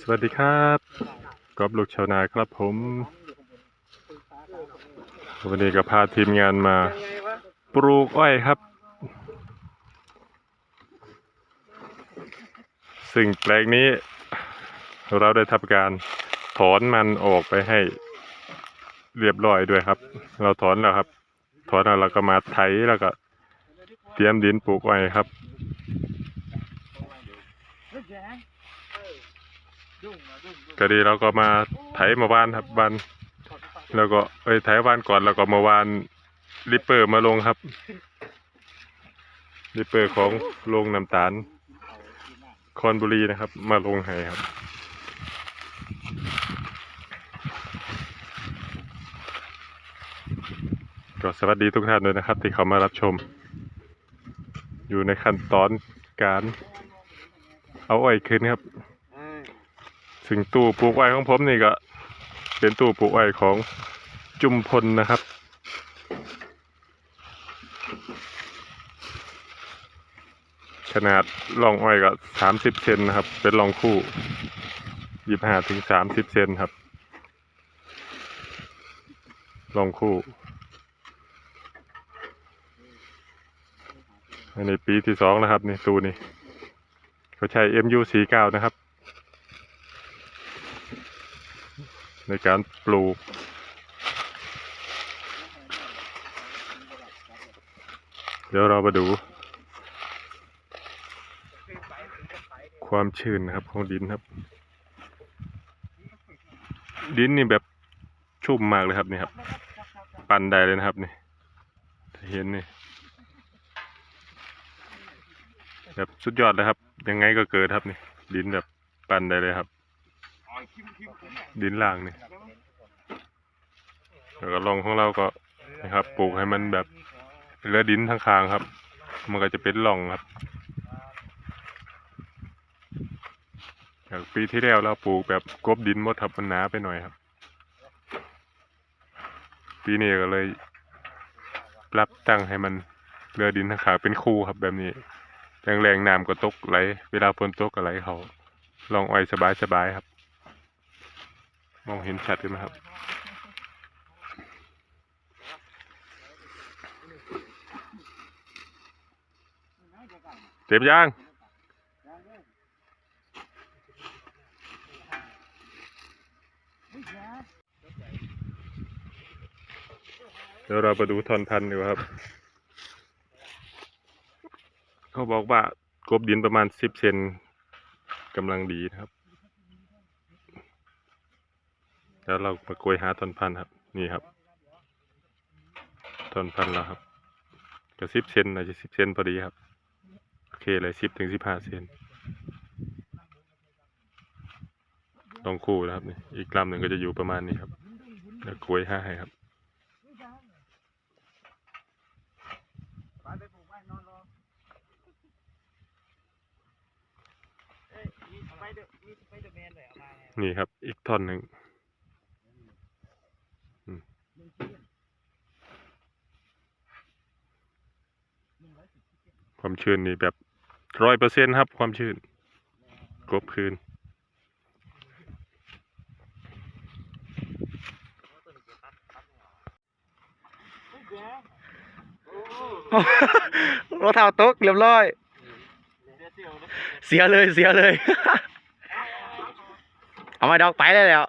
สวัสดีครับกอบลูกชาวนาครับผม วันนี้ก็พาทีมงานมา ปลูกอ้อยครับซึ่งแปลงนี้ เราได้ทำการถอนมันออกไปให้เรียบร้อยด้วยครับ เราถอนแล้วครับ ถอนแล้วเราก็มาไถแล้วก็ เตรียมดินปลูกอ้อยครับ ก็ดีเราก็มาไถมาบ้านครับบ้านแล้วก็เอ้ยไถบ้านก่อนแล้วก็มาวานริปเปอร์มาลงครับริปเปอร์ของโรงน้ำตาล คอนบุรีนะครับ มาลงให้ครับก็สวัสดีทุกท่านด้วยนะครับ ที่เขามารับชม อยู่ในขั้นตอนการ เอาอ้อยขึ้นครับซึ่งตู้ปลูกอ้อยของผมนี่ก็ เป็นตู้ปลูกอ้อยของจุมพลนะครับ ขนาดร่องอ้อยก็สามสิบเซนนะครับ เป็นร่องคู่ยี่ห้าถึงสามสิบเซนครับร่องคู่อันนี้ปีที่สองนะครับนี่ตู้นี่ เขาใช้ MU49 นะครับ ในการปลูก เดี๋ยวเรามาดู ความชื้นนะครับของดินครับ ดินนี่แบบชุ่มมากเลยครับนี่ครับ ปั่นได้เลยนะครับนี่เห็นนี่แบบสุดยอดเลยครับ ยังไงก็เกิดครับนี่ดินแบบปั่นได้เลยครับ ดินล่างนี่แล้วก็ลองของเราก็นะครับปลูกให้มันแบบเหลือดินทั้งคางครับ มันก็จะเป็นร่องครับจากปีที่แล้วเราปลูกแบบกบดินมดครับมันหนาไปหน่อยครับ ปีนี้ก็เลยปรับตั้งให้มันเลือดินทั้งคางเป็นคู่ครับแบบนี้ แรงๆน้ำก็ตกไหล เวลาฝนตกก็ไหลเขาลองอ้อยสบายๆครับ มองเห็นชัดขึ้นไหมครับเต็มยังเดี๋ยวเราไปดูทอนพันธุ์ดีกว่าครับ เขาบอกว่ากบดินประมาณสิบเซนกำลังดีนะครับแล้วเรามาโกยหาทอนพันธุ์ครับ นี่ครับทอนพันธุ์แล้วครับก็สิบเซนอาจจะสิบเซนพอดีครับ โอเคเลยสิบถึงสิบห้าเซนลองคู่นะครับนี่อีกลำหนึ่งก็จะอยู่ประมาณนี้ครับ แล้วโกยห้าให้ครับ นี่ครับ อีกท่อนหนึ่งอืมความชื้นนี่แบบร้อยเปอร์เซ็นครับ ความชื้นกบคืนรถเท้าตกเรียบร้อย เสียเลยเสียเลย เอามาดอกไปได้แล้ว